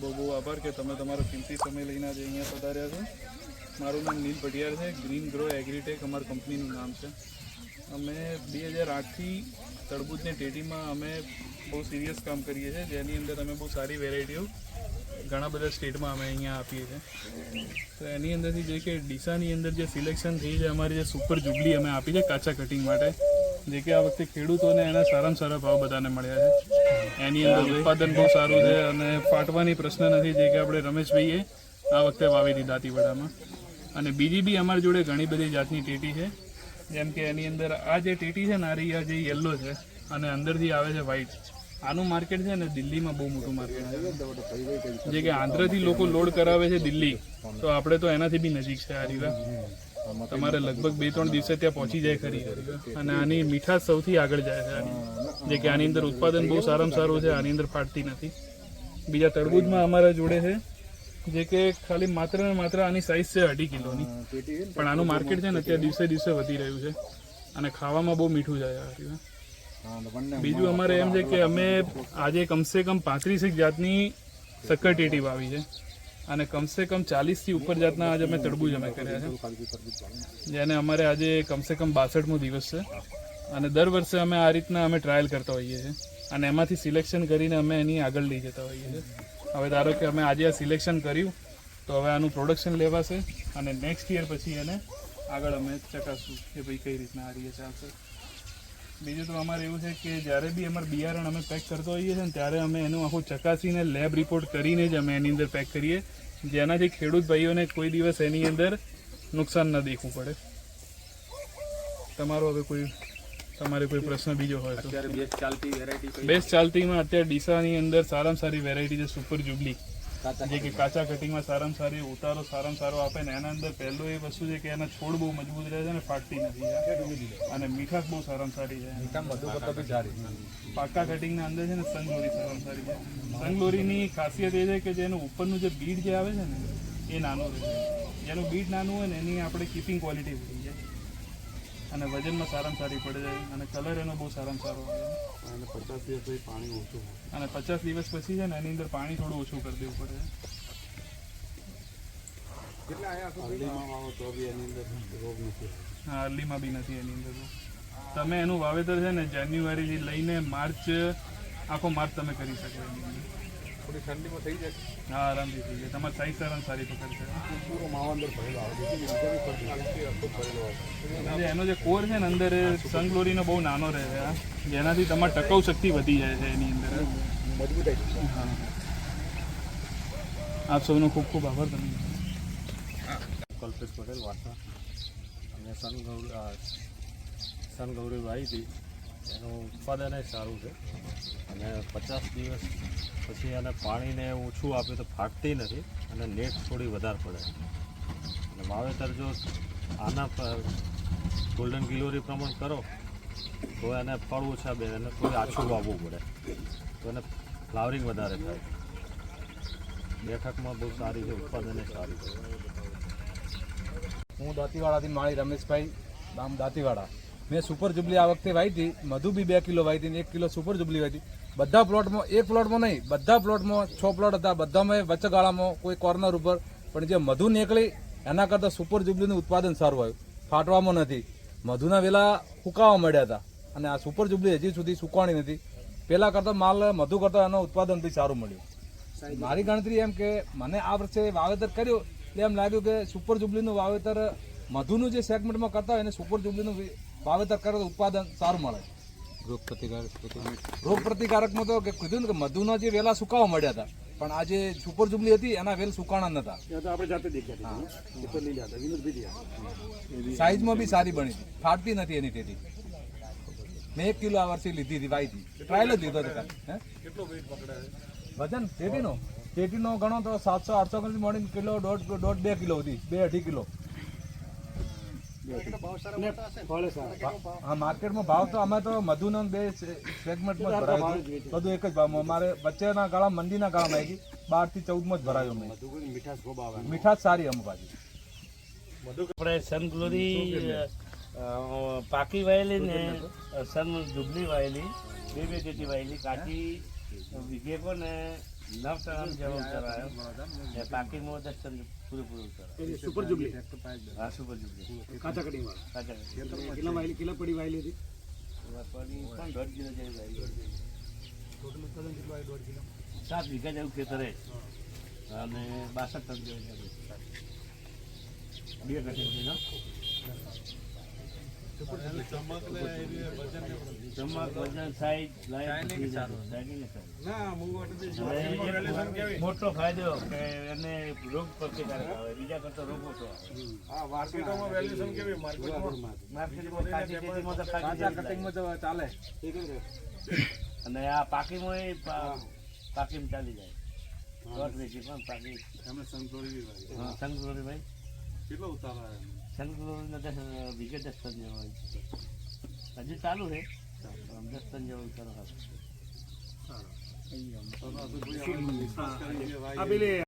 બહુ બહુ આભાર કે તમે તમારો કિંમતી સમય લઈને આજે અહીંયા પધાર્યા છો. મારું નામ નીલ પટિયાર છે, ગ્રીન ગ્રો એગ્રીટેક અમારી કંપનીનું નામ છે. અમે બે હજાર આઠથી તરબૂચની ટેટીમાં અમે બહુ સિરિયસ કામ કરીએ છીએ, જેની અંદર અમે બહુ સારી વેરાયટીઓ ઘણા બધા સ્ટેટમાં અમે અહીંયા આપીએ છીએ. તો એની અંદરથી જે કે ડીસાની અંદર જે સિલેક્શન થઈ છે, અમારી જે સુપર જુબલી અમે આપી છે, કાચા કટિંગ માટે. જે કે આ વખતે ખેડૂતોને એના સારામાં સારા ભાવ બધાને મળ્યા છે. એની અંદર ઉત્પાદન બહુ સારું છે અને ફાટવાની પ્રશ્ન નથી જે કે આપણે રમેશભાઈએ આ વખતે વાવી દીધા તીવડામાં. અને બીજી બી અમારી જોડે ઘણી બધી જાતની ટેટી છે. જેમ કે એની અંદર આ જે ટેટી છે ને આ રહી જે યલો છે અને અંદરથી આવે છે વ્હાઈટ આનું માર્કેટ છે ને દિલ્હીમાં બહુ મોટું માર્કેટ છે. જે કે આંધ્રથી લોકો લોડ કરાવે છે દિલ્હી. તો આપણે તો એનાથી બી નજીક છે આ રીવા તમારે લગભગ બે, ત્રણ દિવસે ત્યાં પહોંચી જાય ખરી. અને આની મીઠાશ સૌથી આગળ જાય છે જે કે આની અંદર ઉત્પાદન બહુ સારામાં સારું છે, આની અંદર ફાટતી નથી. બીજા તરબૂજમાં અમારા જોડે છે, જે કે ખાલી માત્ર ને માત્ર આની સાઇઝ છે અઢી કિલોની. પણ આનું માર્કેટ છે ને અત્યારે દિવસે દિવસે વધી રહ્યું છે. અને ખાવામાં બહુ મીઠું જાય બીજું અમારે એમ છે કે અમે આજે કમસે કમ પાંત્રીસેક જાતની શક્કર ટેટી વાવી છે. અને કમસે કમ ચાલીસથી ઉપર જાતના આજે અમે તડબુજ અમે કર્યા છે. જેને અમારે આજે કમસે કમ બાસઠમો દિવસ છે. અને દર વર્ષે અમે આ રીતના અમે ટ્રાયલ કરતા હોઈએ છીએ. અને એમાંથી સિલેક્શન કરીને અમે એની આગળ લઈ જતા હોઈએ છીએ. હવે ધારો કે અમે આજે આ સિલેક્શન કર્યું, તો હવે આનું પ્રોડક્શન લેવાશે અને નેક્સ્ટ યર પછી એને આગળ અમે ચકાસશું કે ભાઈ કઈ રીતના આ રીતે ચાલશે. બીજું તો અમારે એવું છે કે જ્યારે બી અમારે બિયારણ અમે પેક કરતો હોઈએ છીએ ને ત્યારે અમે એનું આખું ચકાસીને લેબ રિપોર્ટ કરીને જ અમે એની અંદર પેક કરીએ. જેનાથી ખેડૂત ભાઈઓને કોઈ દિવસ એની અંદર નુકસાન ન દેખવું પડે. તમારો હવે કોઈ તમારે કોઈ પ્રશ્ન બીજો હોય તો. બેસ્ટ ચાલતી વેરાયટી બેસ્ટ ચાલતીમાં અત્યારે ડીસાની અંદર સારામાં સારી વેરાયટી છે સુપર જુબલી જે કે કાચા કટિંગમાં સારામાં સારી ઉતારો સારામાં સારો આપે ને એના અંદર પહેલું એ વસ્તુ છે કે એના છોડ બહુ મજબૂત રહે છે ને ફાટતી નથી અને મીઠાશ બહુ સારામાં સારી છે પાકા કટિંગના અંદર છે ને સંગલોરી સારામાં સારી છે સંગલોરીની ખાસિયત એ છે કે જેનું ઉપરનું જે બીડ જે આવે છે ને એ નાનું રહે. છે જેનું બીડ નાનું હોય ને એની આપણે કીપિંગ ક્વોલિટી અને વજનમાં સારામાં સારી પડે છે અને કલર એનો બહુ સારામાં સારો આવે. અને પચાસ દિવસ પછી પાણી ઓછું અને પચાસ દિવસ પછી છે ને એની અંદર પાણી થોડું ઓછું કરી દેવું પડે. હા અરલીમાં બી નથી એની અંદર તમે એનું વાવેતર છે ને જાન્યુઆરીથી લઈને માર્ચ આખો માર્ચ તમે કરી શકો એની અંદર. થોડી ઠંડીમાં થઈ જાય. હા આરામથી થઈ જાય. તમારી સાઈઝ સારા સારી પકડશે પૂરો માવા અંદર ભરેલો આવે છે. એનો જે કોર છે ને અંદર સનગ્લોરીનો બહુ નાનો રહે છે. જેનાથી તમારી ટકાઉ શક્તિ વધી જાય છે એની અંદર મજબૂતાઈ હા. આપ સૌનો ખૂબ ખૂબ આભાર તમે. કલ્પેશ પટેલ વાસા. અને સનગૌરી આ સનગૌરી વાવી હતી એનું ઉત્પાદન એ સારું છે. પચાસ દિવસ પછી એને પાણીને ઓછું આપ્યું તો ફાટતી નથી અને નેટ થોડી વધારે પડે. અને વાવેતર જો આના ગોલ્ડન ગિલોરી પ્રમાણ કરો, તો એને ફળ ઓછા બે, એને થોડી આછું વાવવું પડે. તો એને ફ્લાવરિંગ વધારે થાય. બેઠકમાં બહુ સારી છે, ઉત્પાદન સારી છે. હું દાંતીવાડાથી માળી રમેશભાઈ, ગામ દાંતીવાડા. મેં સુપર જુબલી આ વખતે વાવી હતી મધુ બી બે કિલો વાવી હતી એક કિલો સુપર જુબલી વાવી હતી બધા પ્લોટમાં એક પ્લોટમાં નહીં બધા પ્લોટમાં છ પ્લોટ હતા. બધામાં વચ્ચે ગાળામાં કોઈ કોર્નર ઉપર. પણ જે મધુ નીકળી એના કરતાં સુપર જુબલીનું ઉત્પાદન સારું આવ્યું. ફાટવામાં નથી. મધુના વેલા સુકાવા મળ્યા હતા. અને આ સુપર જુબલી હજી સુધી સુકાણી નથી. પહેલાં કરતાં માલ મધુ કરતાં એનું ઉત્પાદન બી સારું મળ્યું. મારી ગણતરી એમ કે મને આ વર્ષે વાવેતર કર્યું એટલે એમ લાગ્યું કે સુપર જુબલીનું વાવેતર મધુનું જે સેગમેન્ટમાં કરતા હોય એને સુપર જુબલીનું વાવેતર કરે તો ઉત્પાદન સારું મળે. રોગ પ્રતિકારક રોગ પ્રતિકારકમાં તો કે કીધું ને કે મધુના જે વેલા સુકાવા મળ્યા હતા પણ આ જે સુપર જુબલી હતી એના વેલ સુકાણા નતા. સાઈઝમાં બી સારી બની હતી. ફાટતી નથી એની તેથી મેં એક કિલો આ વર્ષે લીધી હતી વાઈ હતી ટ્રાયલ જ લીધો હતો ખાલી. હે? વજન? ટેટીનો ટેટીનો ગણો તો સાતસો આઠસો ગ્રામ મોર્નિંગ કિલો દોઢ દોઢ બે કિલો હતી. બે અઢી કિલો. હા માર્કેટમાં ભાવ તો અમે તો મધુનો બે સેગમેન્ટમાં જ ભરાયું હતું. બધું એક જ ભાવમાં. અમારે વચ્ચેના ગાળા મંદીના ગાળામાં આવી ગઈ બારથી ચૌદ જ ભરાયો મેં. મીઠાશ ખૂબ આવે. મીઠાશ સારી આપણે સનગ્લોરી પાકી વાયેલી ને સન ડુબલી વાયેલી બે બે જેટી વાયેલી. કાચી વિઘે ને નવ ટન જેવો ઉતરાયો ને પાકીમાં દસ ટન પૂરેપૂરું ઉતરાયો સુપર જુબલી હા સુપર જુબલી કાચા કટિંગ વાળા કાચા કાચા. કેટલા વાયલી કેટલા પડી વાયલી હતી પડી પણ દોઢ કિલો જેવી આવી. સાત વીઘા જેવું ખેતર છે. અને બાસઠ ટન જેવું બે કટિંગ છે ને? ચમક વજન સાઈઝ મોટો ફાયદો કે એને રોગ પ્રતિકારક આવે બીજા કરતો રોગ ઓછો આવે. માર્કેટમાં કાચી ખેતીમાં તો કાચા જેવી જ લાગે. કટિંગમાં તો ચાલે. અને આ પાકીમાં પાકીમાં ચાલી જાય. દોઢ પણ પાકી. તમે સંતોરી ભાઈ કેટલો ઉતારા સંગલોરીનો દસ વીઘે દસ ટન જેવો. હજી ચાલુ છે દસ ટન જેવો આ પેલી